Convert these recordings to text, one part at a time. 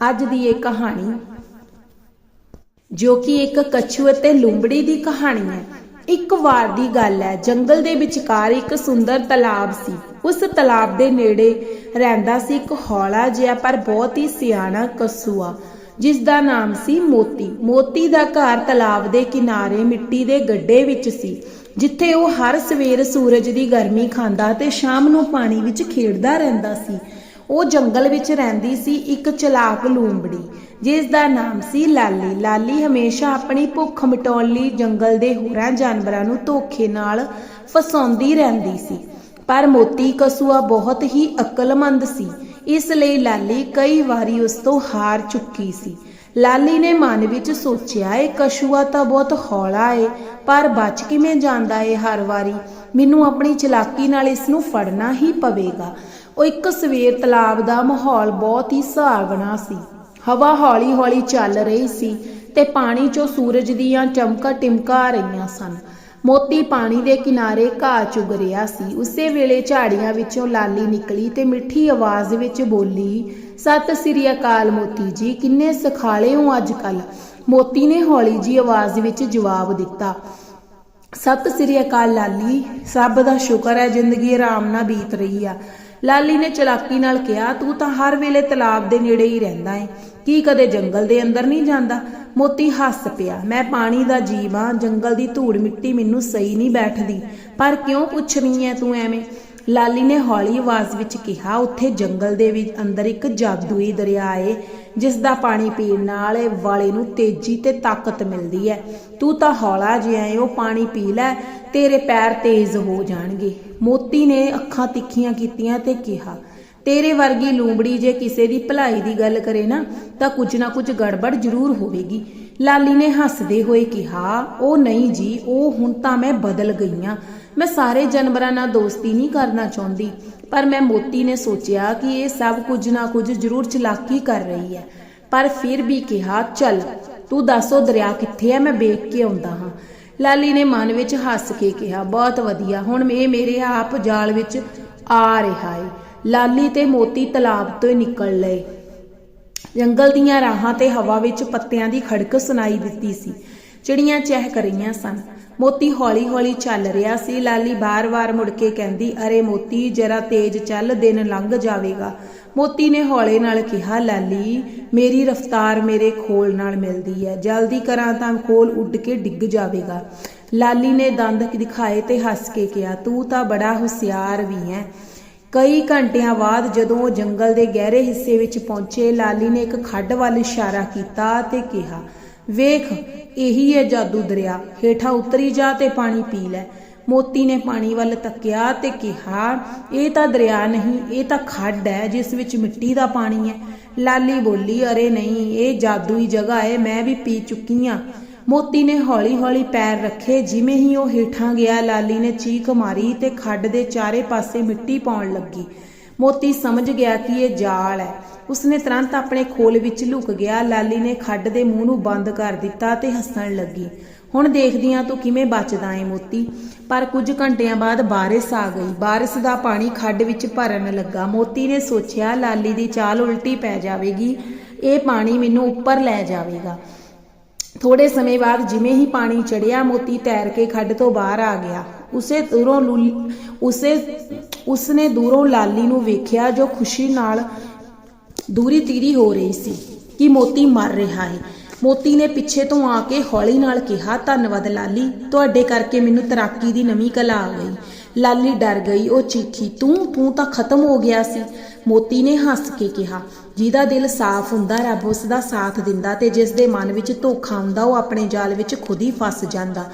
ਅੱਜ ਦੀ ਇਹ ਕਹਾਣੀ, ਜੋ ਕਿ ਇੱਕ ਕੱਛੂ ਅਤੇ ਲੂੰਬੜੀ ਦੀ ਕਹਾਣੀ ਹੈ। ਇੱਕ ਵਾਰ ਦੀ ਗੱਲ ਹੈ, ਜੰਗਲ ਦੇ ਵਿਚਕਾਰ ਇੱਕ ਸੁੰਦਰ ਤਲਾਬ ਸੀ। ਉਸ ਤਲਾਬ ਦੇ ਨੇੜੇ ਰਹਿੰਦਾ ਸੀ ਇੱਕ ਹੌਲਾ ਜਿਹਾ, ਪਰ ਬਹੁਤ ਹੀ ਸਿਆਣਾ ਕਸੂਆ ਜਿਸ ਦਾ ਨਾਮ ਸੀ ਮੋਤੀ। ਮੋਤੀ ਦਾ ਘਰ ਤਲਾਬ ਦੇ ਕਿਨਾਰੇ ਮਿੱਟੀ ਦੇ ਗੱਡੇ ਵਿੱਚ ਸੀ, ਜਿੱਥੇ ਉਹ ਹਰ ਸਵੇਰ ਸੂਰਜ ਦੀ ਗਰਮੀ ਖਾਂਦਾ ਤੇ ਸ਼ਾਮ ਨੂੰ ਪਾਣੀ ਵਿੱਚ ਖੇਡਦਾ ਰਹਿੰਦਾ ਸੀ। ਉਹ ਜੰਗਲ ਵਿੱਚ ਰਹਿੰਦੀ ਸੀ ਇੱਕ ਚਲਾਕ ਲੂੰਬੜੀ, ਜਿਸ ਦਾ ਨਾਮ ਸੀ ਲਾਲੀ। ਲਾਲੀ ਹਮੇਸ਼ਾ ਆਪਣੀ ਭੁੱਖ ਮਿਟਾਉਣ ਲਈ ਜੰਗਲ ਦੇ ਹੋਰਾਂ ਜਾਨਵਰਾਂ ਨੂੰ ਧੋਖੇ ਨਾਲ ਫਸਾਉਂਦੀ ਰਹਿੰਦੀ ਸੀ। ਪਰ ਮੋਤੀ ਕਸੂਆ ਬਹੁਤ ਹੀ ਅਕਲਮੰਦ ਸੀ। ਇਸ ਲਈ ਲਾਲੀ ਕਈ ਵਾਰੀ ਉਸ ਤੋਂ ਹਾਰ ਚੁੱਕੀ ਸੀ। ਲਾਲੀ ਨੇ ਮਨ ਵਿੱਚ ਸੋਚਿਆ, ਇਹ ਕਸ਼ੂਆ ਤਾਂ ਬਹੁਤ ਹੌਲਾ ਏ, ਪਰ ਬਚ ਕਿਵੇਂ ਜਾਂਦਾ ਏ ਹਰ ਵਾਰੀ? ਮੈਨੂੰ ਆਪਣੀ ਚਲਾਕੀ ਨਾਲ ਇਸ ਨੂੰ ਫੜਨਾ ਹੀ ਪਵੇਗਾ। ਉਹ ਇੱਕ ਸਵੇਰ ਤਲਾਬ ਦਾ ਮਾਹੌਲ ਬਹੁਤ ਹੀ ਸੁਹਾਵਣਾ ਸੀ। ਹਵਾ ਹੌਲੀ-ਹੌਲੀ ਚੱਲ ਰਹੀ ਸੀ ਤੇ ਪਾਣੀ 'ਚੋਂ ਸੂਰਜ ਦੀਆਂ ਚਮਕਾਂ ਟਿਮਕਾ ਆ ਰਹੀਆਂ ਸਨ। ਮੋਤੀ ਪਾਣੀ ਦੇ ਕਿਨਾਰੇ ਘਾਹ ਚੁਗ ਰਿਹਾ ਸੀ। ਉਸੇ ਵੇਲੇ ਝਾੜੀਆਂ ਵਿੱਚੋਂ ਲਾਲੀ ਨਿਕਲੀ ਤੇ ਮਿੱਠੀ ਆਵਾਜ਼ ਵਿੱਚ ਬੋਲੀ, ਸਤਿ ਸ੍ਰੀ ਅਕਾਲ ਮੋਤੀ ਜੀ, ਕਿੰਨੇ ਸਖਾਲੇ ਹੋ ਅੱਜ ਕੱਲ ਮੋਤੀ ਨੇ ਹੌਲੀ ਜੀ ਆਵਾਜ਼ ਵਿੱਚ ਜਵਾਬ ਦਿੱਤਾ, ਸਤਿ ਸ੍ਰੀ ਅਕਾਲ ਲਾਲੀ ਸਭ ਦਾ ਸ਼ੁਕਰ ਹੈ ਜ਼ਿੰਦਗੀ ਆਰਾਮ ਨਾਲ ਬੀਤ ਰਹੀ ਆ। ਲਾਲੀ ਨੇ ਚਲਾਕੀ ਨਾਲ ਕਿਹਾ, ਤੂੰ ਤਾਂ ਹਰ ਵੇਲੇ ਤਲਾਬ ਦੇ ਨੇੜੇ ਹੀ ਰਹਿੰਦਾ ਏ। ਕੀ ਕਦੇ ਜੰਗਲ ਦੇ ਅੰਦਰ ਨਹੀਂ ਜਾਂਦਾ? ਮੋਤੀ ਹੱਸ ਪਿਆ, ਮੈਂ ਪਾਣੀ ਦਾ ਜੀਵ ਹਾਂ ਜੰਗਲ ਦੀ ਧੂੜ ਮਿੱਟੀ ਮੈਨੂੰ ਸਹੀ ਨਹੀਂ ਬੈਠਦੀ। ਪਰ ਕਿਉਂ ਪੁੱਛਣੀ ਰਹੀ ਐ ਤੂੰ ਐਵੇਂ? ਲਾਲੀ ਨੇ ਹੌਲੀ ਆਵਾਜ਼ ਵਿੱਚ ਕਿਹਾ, ਉੱਥੇ ਜੰਗਲ ਦੇ ਵਿੱਚ ਅੰਦਰ ਇੱਕ ਜਾਦੂਈ ਦਰਿਆ ਏ, ਜਿਸ ਦਾ ਪਾਣੀ ਪੀਣ ਨਾਲ ਵਾਲੇ ਨੂੰ ਤੇਜ਼ੀ ਤੇ ਤਾਕਤ ਮਿਲਦੀ ਹੈ ਤੂੰ ਤਾਂ ਹੌਲਾ ਜਿਹਾ ਏ, ਉਹ ਪਾਣੀ ਪੀ ਲੈ, ਤੇਰੇ ਪੈਰ ਤੇਜ਼ ਹੋ ਜਾਣਗੇ। ਮੋਤੀ ਨੇ ਅੱਖਾਂ ਤਿੱਖੀਆਂ ਕੀਤੀਆਂ ਤੇ ਕਿਹਾ, ਤੇਰੇ ਵਰਗੀ ਲੂੰਬੜੀ ਜੇ ਕਿਸੇ ਦੀ ਭਲਾਈ ਦੀ ਗੱਲ ਕਰੇ ਨਾ, ਤਾਂ ਕੁਝ ਨਾ ਕੁਝ ਗੜਬੜ ਜ਼ਰੂਰ ਹੋਵੇਗੀ। ਲਾਲੀ ਨੇ ਹੱਸਦੇ ਹੋਏ ਕਿਹਾ, ਉਹ ਨਹੀਂ ਜੀ, ਉਹ ਹੁਣ ਤਾਂ ਮੈਂ ਬਦਲ ਗਈ ਹਾਂ ਮੈਂ ਸਾਰੇ ਜਾਨਵਰਾਂ ਨਾਲ ਦੋਸਤੀ ਨਹੀਂ ਕਰਨਾ ਚਾਹੁੰਦੀ, ਪਰ ਮੈਂ ਮੋਤੀ ਨੇ ਸੋਚਿਆ ਕਿ ਇਹ ਸਭ ਕੁਝ ਨਾ ਕੁਝ ਜ਼ਰੂਰ ਚਲਾਕੀ ਕਰ ਰਹੀ ਹੈ। ਪਰ ਫਿਰ ਵੀ ਕਿਹਾ, ਚੱਲ, ਤੂੰ ਦੱਸੋ ਦਰਿਆ ਕਿੱਥੇ ਹੈ? ਮੈਂ ਵੇਖ ਕੇ ਆਉਂਦਾ ਹਾਂ। ਲਾਲੀ ਨੇ ਮਨ ਵਿੱਚ ਹੱਸ ਕੇ ਕਿਹਾ, ਬਹੁਤ ਵਧੀਆ, ਹੁਣ ਇਹ ਮੇਰੇ ਆਪ ਜਾਲ ਵਿੱਚ ਆ ਰਿਹਾ ਏ। ਲਾਲੀ ਤੇ ਮੋਤੀ ਤਲਾਬ ਤੋਂ ਨਿਕਲ ਲਏ। ਜੰਗਲ ਦੀਆਂ ਰਾਹਾਂ ਤੇ ਹਵਾ ਵਿੱਚ ਪੱਤਿਆਂ ਦੀ ਖੜਕ ਸੁਣਾਈ ਦਿੱਤੀ ਸੀ। ਚਿੜੀਆਂ ਚਹਿਕ ਰਹੀਆਂ ਸਨ। ਮੋਤੀ ਹੌਲੀ-ਹੌਲੀ ਚੱਲ ਰਿਹਾ ਸੀ। ਲਾਲੀ ਬਾਰ-ਬਾਰ ਮੁੜ ਕੇ ਕਹਿੰਦੀ, ਅਰੇ ਮੋਤੀ, ਜਰਾ ਤੇਜ਼ ਚੱਲ, ਦਿਨ ਲੰਘ ਜਾਵੇਗਾ। ਮੋਤੀ ਨੇ ਹੌਲੇ ਨਾਲ ਕਿਹਾ, ਲਾਲੀ, ਮੇਰੀ ਰਫ਼ਤਾਰ ਮੇਰੇ ਖੋਲ ਨਾਲ ਮਿਲਦੀ ਹੈ। ਜਲਦੀ ਕਰਾਂ ਤਾਂ ਖੋਲ ਉੱਡ ਕੇ ਡਿੱਗ ਜਾਵੇਗਾ। ਲਾਲੀ ਨੇ ਦੰਦ ਦਿਖਾਏ ਤੇ ਹੱਸ ਕੇ ਕਿਹਾ, ਤੂੰ ਤਾਂ ਬੜਾ ਹੁਸ਼ਿਆਰ ਵੀ ਹੈ। ਕਈ ਘੰਟਿਆਂ ਬਾਅਦ ਜਦੋਂ ਉਹ ਜੰਗਲ ਦੇ ਗਹਿਰੇ ਹਿੱਸੇ ਵਿੱਚ ਪਹੁੰਚੇ, ਲਾਲੀ ਨੇ ਇੱਕ ਖੱਡ ਵੱਲ ਇਸ਼ਾਰਾ ਕੀਤਾ ਤੇ ਕਿਹਾ ਵੇਖ, ਇਹੀ ਹੈ ਜਾਦੂ ਦਰਿਆ। ਹੇਠਾਂ ਉਤਰੀ ਜਾ ਤੇ ਪਾਣੀ ਪੀ ਲੈ। ਮੋਤੀ ਨੇ ਪਾਣੀ ਵੱਲ ਤੱਕਿਆ ਤੇ ਕਿਹਾ, ਇਹ ਤਾਂ ਦਰਿਆ ਨਹੀਂ, ਇਹ ਤਾਂ ਖੱਡ ਹੈ, ਜਿਸ ਵਿੱਚ ਮਿੱਟੀ ਦਾ ਪਾਣੀ ਹੈ। ਲਾਲੀ ਬੋਲੀ, ਅਰੇ ਨਹੀਂ, ਇਹ ਜਾਦੂਈ ਜਗ੍ਹਾ ਹੈ, ਮੈਂ ਵੀ ਪੀ ਚੁੱਕੀ ਹਾਂ। ਮੋਤੀ ਨੇ ਹੌਲੀ-ਹੌਲੀ ਪੈਰ ਰੱਖੇ, ਜਿਵੇਂ ਹੀ ਉਹ ਹੇਠਾਂ ਗਿਆ, ਲਾਲੀ ਨੇ ਚੀਖ ਮਾਰੀ ਤੇ ਖੱਡ ਦੇ ਚਾਰੇ ਪਾਸੇ ਮਿੱਟੀ ਪਾਉਣ ਲੱਗੀ। ਮੋਤੀ ਸਮਝ ਗਿਆ ਕਿ ਇਹ ਜਾਲ ਹੈ। ਉਸਨੇ ਤੁਰੰਤ ਆਪਣੇ ਖੋਲ ਵਿੱਚ ਲੁਕ ਗਿਆ। ਲਾਲੀ ਨੇ ਖੱਡ ਦੇ ਮੂੰਹ ਨੂੰ ਬੰਦ ਕਰ ਦਿੱਤਾ ਤੇ ਹੱਸਣ ਲੱਗੀ। ਹੁਣ ਦੇਖਦੀ ਆਂ ਤੂੰ ਕਿਵੇਂ ਬਚਦਾ ਏ ਮੋਤੀ ਪਰ ਕੁਝ ਘੰਟਿਆਂ ਬਾਅਦ ਬਾਰਿਸ਼ ਆ ਗਈ। ਬਾਰਿਸ਼ ਦਾ ਪਾਣੀ ਖੱਡ ਵਿੱਚ ਭਰਨ ਲੱਗਾ। ਮੋਤੀ ਨੇ ਸੋਚਿਆ, ਲਾਲੀ ਦੀ ਚਾਲ ਉਲਟੀ ਪੈ ਜਾਵੇਗੀ। ਇਹ ਪਾਣੀ ਮੈਨੂੰ ਉੱਪਰ ਲੈ ਜਾਵੇਗਾ ਥੋੜੇ ਸਮੇਂ ਬਾਅਦ ਜਿਵੇਂ ਹੀ ਪਾਣੀ ਚੜਿਆ ਮੋਤੀ ਤੈਰ ਕੇ ਖੱਡ ਤੋਂ ਬਾਹਰ ਆ ਗਿਆ। ਉਸੇ ਦੂਰੋਂ ਲੁ- ਉਸੇ, ਉਸਨੇ ਦੂਰੋਂ ਲਾਲੀ ਨੂੰ ਵੇਖਿਆ, ਜੋ ਖੁਸ਼ੀ ਨਾਲ ਦੂਰੀ ਤੀਰੀ ਹੋ ਰਹੀ ਸੀ ਕਿ ਮੋਤੀ ਮਰ ਰਿਹਾ ਹੈ। ਮੋਤੀ ਨੇ ਪਿੱਛੇ ਤੋਂ ਆ ਕੇ ਹੌਲੀ ਨਾਲ ਕਿਹਾ, ਧੰਨਵਾਦ ਲਾਲੀ, ਤੁਹਾਡੇ ਕਰਕੇ ਮੈਨੂੰ ਤੈਰਾਕੀ ਦੀ ਨਵੀਂ ਕਲਾ ਆ ਗਈ। ਲਾਲੀ ਡਰ ਗਈ, ਉਹ ਚੀਖੀ, ਤੂੰ ਤੂੰ ਤਾਂ ਖਤਮ ਹੋ ਗਿਆ ਸੀ। ਮੋਤੀ ਨੇ ਹੱਸ ਕੇ ਕਿਹਾ, ਜਿਹਦਾ ਦਿਲ ਸਾਫ਼ ਹੁੰਦਾ, ਰੱਬ ਉਸ ਦਾ ਸਾਥ ਦਿੰਦਾ ਤੇ ਜਿਸ ਦੇ ਮਨ ਵਿੱਚ ਧੋਖਾ ਹੁੰਦਾ, ਉਹ ਆਪਣੇ ਜਾਲ ਵਿੱਚ ਖੁਦ ਹੀ ਫਸ ਜਾਂਦਾ।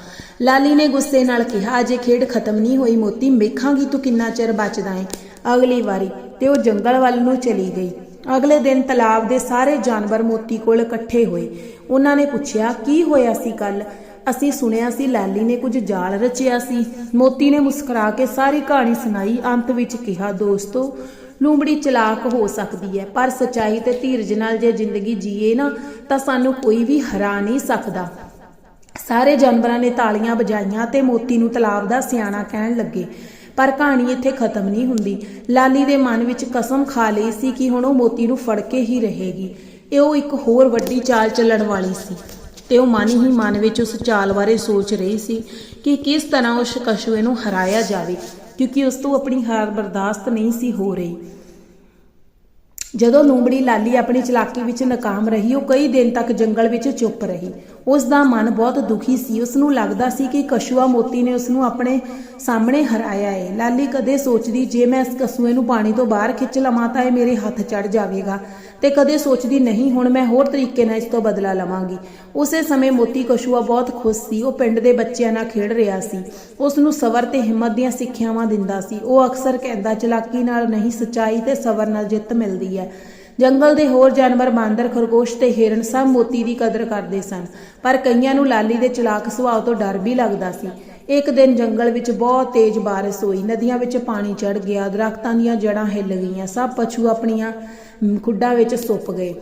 ਲਾਲੀ ਨੇ ਗੁੱਸੇ ਨਾਲ ਕਿਹਾ, ਅਜੇ ਖੇਡ ਖਤਮ ਨਹੀਂ ਹੋਈ ਮੋਤੀ, ਵੇਖਾਂਗੀ ਤੂੰ ਕਿੰਨਾ ਚਿਰ ਬਚਦਾ ਹੈ ਅਗਲੀ ਵਾਰੀ ਤੇ ਉਹ ਜੰਗਲ ਵੱਲ ਨੂੰ ਚਲੀ ਗਈ। ਅਗਲੇ ਦਿਨ ਤਲਾਬ ਦੇ ਸਾਰੇ ਜਾਨਵਰ ਮੋਤੀ ਕੋਲ ਇਕੱਠੇ ਹੋਏ। ਉਹਨਾਂ ਨੇ ਪੁੱਛਿਆ, ਕੀ ਹੋਇਆ ਸੀ ਕੱਲ ਅਸੀਂ ਸੁਣਿਆ ਸੀ ਲਾਲੀ ਨੇ ਕੁਝ ਜਾਲ ਰਚਿਆ ਸੀ। ਮੋਤੀ ਨੇ ਮੁਸਕਰਾ ਕੇ ਸਾਰੀ ਕਹਾਣੀ ਸੁਣਾਈ। ਅੰਤ ਵਿੱਚ ਕਿਹਾ, ਦੋਸਤੋ, ਲੂੰਬੜੀ ਚਲਾਕ ਹੋ ਸਕਦੀ ਹੈ, ਪਰ ਸਚਾਈ ਤੇ ਧੀਰਜ ਨਾਲ ਜੇ ਜ਼ਿੰਦਗੀ ਜੀਏ ਨਾ, ਤਾਂ ਸਾਨੂੰ ਕੋਈ ਵੀ ਹਰਾ ਨਹੀਂ ਸਕਦਾ। ਸਾਰੇ ਜਾਨਵਰਾਂ ਨੇ ਤਾਲੀਆਂ ਵਜਾਈਆਂ ਤੇ ਮੋਤੀ ਨੂੰ ਤਲਾਬ ਦਾ ਸਿਆਣਾ ਕਹਿਣ ਲੱਗੇ। ਪਰ ਕਹਾਣੀ ਇੱਥੇ ਖਤਮ ਨਹੀਂ ਹੁੰਦੀ। ਲਾਲੀ ਦੇ ਮਨ ਵਿੱਚ ਕਸਮ ਖਾ ਲਈ ਸੀ ਕਿ ਹੁਣ ਉਹ ਮੋਤੀ ਨੂੰ ਫੜ ਕੇ ਹੀ ਰਹੇਗੀ। ਇਹ ਉਹ ਇੱਕ ਹੋਰ ਵੱਡੀ ਚਾਲ ਚੱਲਣ ਵਾਲੀ ਸੀ ਤੇ ਉਹ ਮਨ ਹੀ ਮਨ ਵਿੱਚ ਉਸ ਚਾਲ ਬਾਰੇ ਸੋਚ ਰਹੀ ਸੀ ਕਿ ਕਿਸ ਤਰ੍ਹਾਂ ਉਸ ਕਸੂਏ ਨੂੰ ਹਰਾਇਆ ਜਾਵੇ, ਕਿਉਂਕਿ ਉਸ ਤੋਂ ਆਪਣੀ ਹਾਰ ਬਰਦਾਸ਼ਤ ਨਹੀਂ ਸੀ ਹੋ ਰਹੀ। ਜਦੋਂ ਲੂੰਬੜੀ ਲਾਲੀ ਆਪਣੀ ਚਲਾਕੀ ਵਿੱਚ ਨਾਕਾਮ ਰਹੀ, ਉਹ ਕਈ ਦਿਨ ਤੱਕ ਜੰਗਲ ਵਿੱਚ ਚੁੱਪ ਰਹੀ। ਉਸ ਦਾ ਮਨ ਬਹੁਤ ਦੁਖੀ ਸੀ। ਉਸ ਨੂੰ ਲੱਗਦਾ ਸੀ ਕਿ ਕਸ਼ੂਆ ਮੋਤੀ ਨੇ ਉਸ ਨੂੰ ਆਪਣੇ ਸਾਹਮਣੇ ਹਰਾਇਆ ਏ। ਲਾਲੀ ਕਦੇ ਸੋਚਦੀ, ਜੇ ਮੈਂ ਇਸ ਕਸੂਏ ਨੂੰ ਪਾਣੀ ਤੋਂ ਬਾਹਰ ਖਿੱਚ ਲਵਾਂ ਤਾਂ ਇਹ ਮੇਰੇ ਹੱਥ ਚੜ ਜਾਵੇਗਾ। ਤੇ ਕਦੇ ਸੋਚਦੀ, ਨਹੀਂ, ਹੁਣ ਮੈਂ ਹੋਰ ਤਰੀਕੇ ਨਾਲ ਇਸ ਤੋਂ ਬਦਲਾ ਲਵਾਂਗੀ। ਉਸੇ ਸਮੇਂ ਮੋਤੀ ਕਸ਼ੂਆ ਬਹੁਤ ਖੁਸ਼ ਸੀ। ਉਹ ਪਿੰਡ ਦੇ ਬੱਚਿਆਂ ਨਾਲ ਖੇਡ ਰਿਹਾ ਸੀ। ਉਸ ਨੂੰ ਸਬਰ ਤੇ ਹਿੰਮਤ ਦੀਆਂ ਸਿੱਖਿਆਵਾਂ ਦਿੰਦਾ ਸੀ। ਉਹ ਅਕਸਰ ਕਹਿੰਦਾ, ਚਲਾਕੀ ਨਾਲ ਨਹੀਂ, ਸਚਾਈ ਤੇ ਸਬਰ ਨਾਲ ਜਿੱਤ ਮਿਲਦੀ ਹੈ। ਜੰਗਲ ਦੇ ਹੋਰ ਜਾਨਵਰ ਬਾਂਦਰ ਖਰਗੋਸ਼ ਤੇ ਹਿਰਨ ਸਭ ਮੋਤੀ ਦੀ ਕਦਰ ਕਰਦੇ ਸਨ, ਪਰ ਕਈਆਂ ਨੂੰ ਲਾਲੀ ਦੇ ਚਲਾਕ ਸੁਭਾਅ ਤੋਂ ਡਰ ਵੀ ਲੱਗਦਾ ਸੀ। ਇੱਕ ਦਿਨ ਜੰਗਲ ਵਿੱਚ ਬਹੁਤ ਤੇਜ਼ ਬਾਰਿਸ਼ ਹੋਈ, ਨਦੀਆਂ ਵਿੱਚ ਪਾਣੀ ਚੜ ਗਿਆ, ਦਰਖਤਾਂ ਦੀਆਂ ਜੜਾਂ ਹਿੱਲ ਗਈਆਂ, ਸਭ ਪਸ਼ੂ ਆਪਣੀਆਂ ਖੁੱਡਾਂ ਵਿੱਚ ਸੁੱਪ ਗਏ।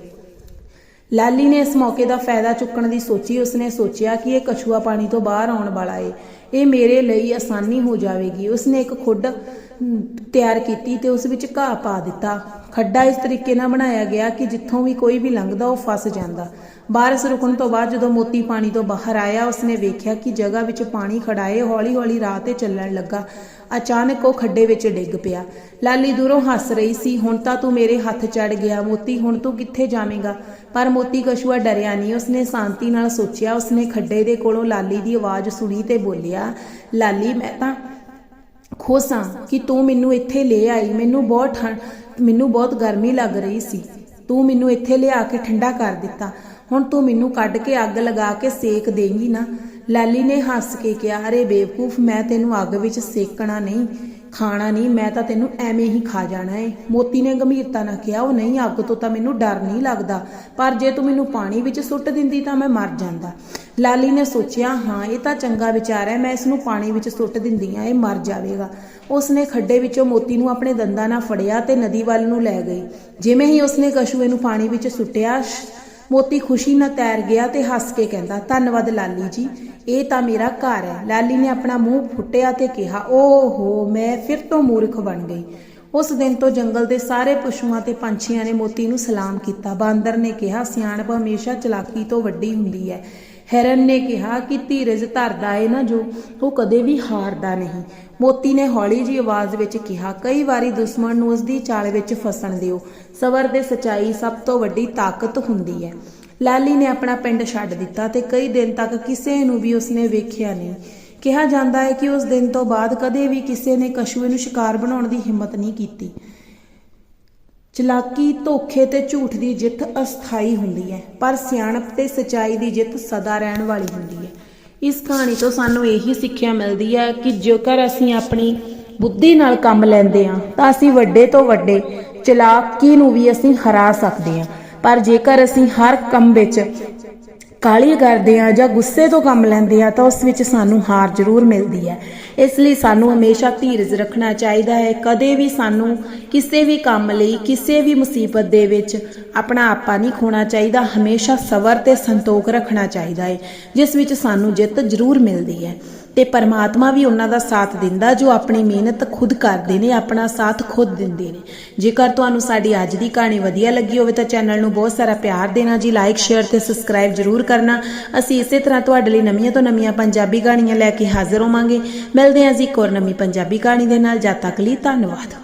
ਲਾਲੀ ਨੇ ਇਸ ਮੌਕੇ ਦਾ ਫਾਇਦਾ ਚੁੱਕਣ ਦੀ ਸੋਚੀ, ਉਸਨੇ ਸੋਚਿਆ ਕਿ ਇਹ ਕਛੂਆ ਪਾਣੀ ਤੋਂ ਬਾਹਰ ਆਉਣ ਵਾਲਾ ਏ। ਇਹ ਮੇਰੇ ਲਈ ਆਸਾਨੀ ਹੋ ਜਾਵੇਗੀ। ਉਸਨੇ ਇੱਕ ਖੁੱਡ ਤਿਆਰ ਕੀਤੀ ਤੇ ਉਸ ਵਿੱਚ ਘਾਹ ਪਾ ਦਿੱਤਾ। ਖੱਡਾ ਇਸ ਤਰੀਕੇ ਨਾਲ ਬਣਾਇਆ ਗਿਆ ਕਿ ਜਿੱਥੋਂ ਵੀ ਕੋਈ ਵੀ ਲੰਘਦਾ ਉਹ ਫਸ ਜਾਂਦਾ। ਬਾਰਿਸ਼ ਰੁਕਣ ਤੋਂ ਬਾਅਦ ਜਦੋਂ ਮੋਤੀ ਪਾਣੀ ਤੋਂ ਬਾਹਰ ਆਇਆ, ਉਸਨੇ ਵੇਖਿਆ ਕਿ ਜਗ੍ਹਾ ਵਿੱਚ ਪਾਣੀ ਖੜਾਏ ਹੌਲੀ-ਹੌਲੀ ਰਾਹ ਤੇ ਚੱਲਣ ਲੱਗਾ। ਅਚਾਨਕ ਉਹ ਖੱਡੇ ਵਿੱਚ ਡਿੱਗ ਪਿਆ। ਲਾਲੀ ਦੂਰੋਂ ਹੱਸ ਰਹੀ ਸੀ, ਹੁਣ ਤਾਂ ਤੂੰ ਮੇਰੇ ਹੱਥ ਚੜ ਗਿਆ, ਮੋਤੀ, ਹੁਣ ਤੂੰ ਕਿੱਥੇ ਜਾਵੇਂਗਾ? ਪਰ ਮੋਤੀ ਕਛੂਆ ਡਰਿਆ ਨਹੀਂ, ਉਸਨੇ ਸ਼ਾਂਤੀ ਨਾਲ ਸੋਚਿਆ। ਉਸਨੇ ਖੱਡੇ ਦੇ ਕੋਲੋਂ ਲਾਲੀ ਦੀ ਆਵਾਜ਼ ਸੁਣੀ ਤੇ ਬੋਲਿਆ, ਲਾਲੀ, ਮੈਂ ਤਾਂ ਖੁਸ਼ ਹਾਂ ਕਿ ਤੂੰ ਮੈਨੂੰ ਇੱਥੇ ਲੈ ਆਈ, ਮੈਨੂੰ ਬਹੁਤ ਮੈਨੂੰ ਬਹੁਤ ਗਰਮੀ ਲੱਗ ਰਹੀ ਸੀ। ਤੂੰ ਮੈਨੂੰ ਇੱਥੇ ਲਿਆ ਕੇ ਠੰਡਾ ਕਰ ਦਿੱਤਾ। ਹੁਣ ਤੂੰ ਮੈਨੂੰ ਕੱਢ ਕੇ ਅੱਗ ਲਗਾ ਕੇ ਸੇਕ ਦੇਂਗੀ ਨਾ। ਲਾਲੀ ਨੇ ਹੱਸ ਕੇ ਕਿਹਾ, ਅਰੇ ਬੇਵਕੂਫ, ਮੈਂ ਤੈਨੂੰ ਅੱਗ ਵਿੱਚ ਸੇਕਣਾ ਨਹੀਂ, ਖਾਣਾ ਨਹੀਂ, ਮੈਂ ਤਾਂ ਤੈਨੂੰ ਐਵੇਂ ਹੀ ਖਾ ਜਾਣਾ ਏ। ਮੋਤੀ ਨੇ ਗੰਭੀਰਤਾ ਨਾਲ ਕਿਹਾ, ਉਹ ਨਹੀਂ, ਅੱਗ ਤੋਂ ਤਾਂ ਮੈਨੂੰ ਡਰ ਨਹੀਂ ਲੱਗਦਾ। ਪਰ ਜੇ ਤੂੰ ਮੈਨੂੰ ਪਾਣੀ ਵਿੱਚ ਸੁੱਟ ਦਿੰਦੀ ਤਾਂ ਮੈਂ ਮਰ ਜਾਂਦਾ। ਲਾਲੀ ਨੇ ਸੋਚਿਆ, ਹਾਂ, ਇਹ ਤਾਂ ਚੰਗਾ ਵਿਚਾਰ ਹੈ, ਮੈਂ ਇਸ ਨੂੰ ਪਾਣੀ ਵਿੱਚ ਸੁੱਟ ਦਿੰਦੀ ਆ ਇਹ ਮਰ ਜਾਵੇਗਾ। ਉਸਨੇ ਖੱਡੇ ਵਿੱਚੋਂ ਮੋਤੀ ਨੂੰ ਆਪਣੇ ਦੰਦਾਂ ਨਾਲ ਫੜਿਆ ਤੇ ਨਦੀ ਵੱਲ ਨੂੰ ਲੈ ਗਈ। ਜਿਵੇਂ ਹੀ ਉਸਨੇ ਕਛੂਏ ਨੂੰ ਪਾਣੀ ਵਿੱਚ ਸੁੱਟਿਆ ਮੋਤੀ ਖੁਸ਼ੀ ਨਾਲ ਤੈਰ ਗਿਆ ਤੇ ਹੱਸ ਕੇ ਕਹਿੰਦਾ, ਧੰਨਵਾਦ ਲਾਲੀ ਜੀ, ਇਹ ਤਾਂ ਮੇਰਾ ਘਰ ਹੈ। ਲਾਲੀ ਨੇ ਆਪਣਾ ਮੂੰਹ ਫੁੱਟਿਆ ਤੇ ਕਿਹਾ, ਓਹੋ, ਮੈਂ ਫਿਰ ਤੋਂ ਮੂਰਖ ਬਣ ਗਈ। ਉਸ ਦਿਨ ਤੋਂ ਜੰਗਲ ਦੇ ਸਾਰੇ ਪਸ਼ੂਆਂ ਤੇ ਪੰਛੀਆਂ ਨੇ ਮੋਤੀ ਨੂੰ ਸਲਾਮ ਕੀਤਾ। ਬਾਂਦਰ ਨੇ ਕਿਹਾ, ਸਿਆਣਪ ਹਮੇਸ਼ਾ ਚਲਾਕੀ ਤੋਂ ਵੱਡੀ ਹੁੰਦੀ ਹੈ। ਹੈਰਨ ਨੇ ਕਿਹਾ ਕਿ ਧੀਰਜ ਧਰਦਾ ਏ ਨਾ ਜੋ, ਉਹ ਕਦੇ ਵੀ ਹਾਰਦਾ ਨਹੀਂ। ਮੋਤੀ ਨੇ ਹੌਲੀ ਜਿਹੀ ਆਵਾਜ਼ ਵਿੱਚ ਕਿਹਾ, ਕਈ ਵਾਰੀ ਦੁਸ਼ਮਣ ਨੂੰ ਉਸ ਦੀ ਚਾਲ ਵਿੱਚ ਫਸਣ ਦਿਓ। ਸਬਰ ਦੇ ਸਚਾਈ ਸਭ ਤੋਂ ਵੱਡੀ ਤਾਕਤ ਹੁੰਦੀ ਹੈ। ਲਾਲੀ ਨੇ ਆਪਣਾ ਪਿੰਡ ਛੱਡ ਦਿੱਤਾ ਤੇ ਕਈ ਦਿਨ ਤੱਕ ਕਿਸੇ ਨੂੰ ਵੀ ਉਸਨੇ ਵੇਖਿਆ ਨਹੀਂ। ਕਿਹਾ ਜਾਂਦਾ ਹੈ ਕਿ ਉਸ ਦਿਨ ਤੋਂ ਬਾਅਦ ਕਦੇ ਵੀ ਕਿਸੇ ਨੇ ਕਛੂਏ ਨੂੰ ਸ਼ਿਕਾਰ ਬਣਾਉਣ ਦੀ ਹਿੰਮਤ ਨਹੀਂ ਕੀਤੀ। ਚਲਾਕੀ ਧੋਖੇ ਤੇ ਝੂਠ ਦੀ ਜਿੱਤ ਅਸਥਾਈ ਹੁੰਦੀ ਹੈ, ਪਰ ਸਿਆਣਪ ਤੇ ਸਚਾਈ ਦੀ ਜਿੱਤ ਸਦਾ ਰਹਿਣ ਵਾਲੀ ਹੁੰਦੀ ਹੈ। ਇਸ ਕਹਾਣੀ ਤੋਂ ਸਾਨੂੰ ਇਹੀ ਸਿੱਖਿਆ ਮਿਲਦੀ ਹੈ ਕਿ ਜੇਕਰ ਅਸੀਂ ਆਪਣੀ ਬੁੱਧੀ ਨਾਲ ਕੰਮ ਲੈਂਦੇ ਹਾਂ, ਤਾਂ ਅਸੀਂ ਵੱਡੇ ਤੋਂ ਵੱਡੇ ਚਲਾਕੀ ਨੂੰ ਵੀ ਅਸੀਂ ਹਰਾ ਸਕਦੇ ਹਾਂ। ਪਰ ਜੇਕਰ ਅਸੀਂ ਹਰ ਕੰਮ ਵਿੱਚ ਕਾਲੀ ਕਰਦੇ ਆ ਜਾਂ ਗੁੱਸੇ ਤੋਂ ਕੰਮ ਲੈਂਦੇ ਆ ਤਾਂ ਉਸ ਵਿੱਚ ਸਾਨੂੰ ਹਾਰ ਜ਼ਰੂਰ ਮਿਲਦੀ ਹੈ। ਇਸ ਲਈ ਸਾਨੂੰ ਹਮੇਸ਼ਾ ਧੀਰਜ ਰੱਖਣਾ ਚਾਹੀਦਾ ਹੈ। ਕਦੇ ਵੀ ਸਾਨੂੰ ਕਿਸੇ ਵੀ ਕੰਮ ਲਈ, ਕਿਸੇ ਵੀ ਮੁਸੀਬਤ ਦੇ ਵਿੱਚ ਆਪਣਾ ਆਪਾ ਨਹੀਂ ਖੋਣਾ ਚਾਹੀਦਾ। ਹਮੇਸ਼ਾ ਸਬਰ ਤੇ ਸੰਤੋਖ ਰੱਖਣਾ ਚਾਹੀਦਾ ਹੈ, ਜਿਸ ਵਿੱਚ ਸਾਨੂੰ ਜਿੱਤ ਜ਼ਰੂਰ ਮਿਲਦੀ ਹੈ। ਤੇ ਪਰਮਾਤਮਾ ਵੀ ਉਹਨਾਂ ਦਾ ਸਾਥ ਦਿੰਦਾ, ਜੋ ਆਪਣੀ ਮਿਹਨਤ ਖੁਦ ਕਰਦੇ ਨੇ, ਆਪਣਾ ਸਾਥ ਖੁਦ ਦਿੰਦੇ ਨੇ। ਜੇਕਰ ਤੁਹਾਨੂੰ ਸਾਡੀ ਅੱਜ ਦੀ ਕਹਾਣੀ ਵਧੀਆ ਲੱਗੀ ਹੋਵੇ ਤਾਂ ਚੈਨਲ ਨੂੰ ਬਹੁਤ ਸਾਰਾ ਪਿਆਰ ਦੇਣਾ ਜੀ ਲਾਈਕ ਸ਼ੇਅਰ ਤੇ ਸਬਸਕ੍ਰਾਈਬ ਜਰੂਰ ਕਰਨਾ। ਅਸੀਂ ਇਸੇ ਤਰ੍ਹਾਂ ਤੁਹਾਡੇ ਲਈ ਨਵੀਆਂ ਤੋਂ ਨਵੀਆਂ ਪੰਜਾਬੀ ਕਹਾਣੀਆਂ ਲੈ ਕੇ ਹਾਜ਼ਰ ਹੋਵਾਂਗੇ। ਮਿਲਦੇ ਹਾਂ ਜੀ ਇੱਕ ਹੋਰ ਨਵੀਂ ਪੰਜਾਬੀ ਕਹਾਣੀ ਦੇ ਨਾਲ। ਜਦ ਤੱਕ ਲਈ ਧੰਨਵਾਦ।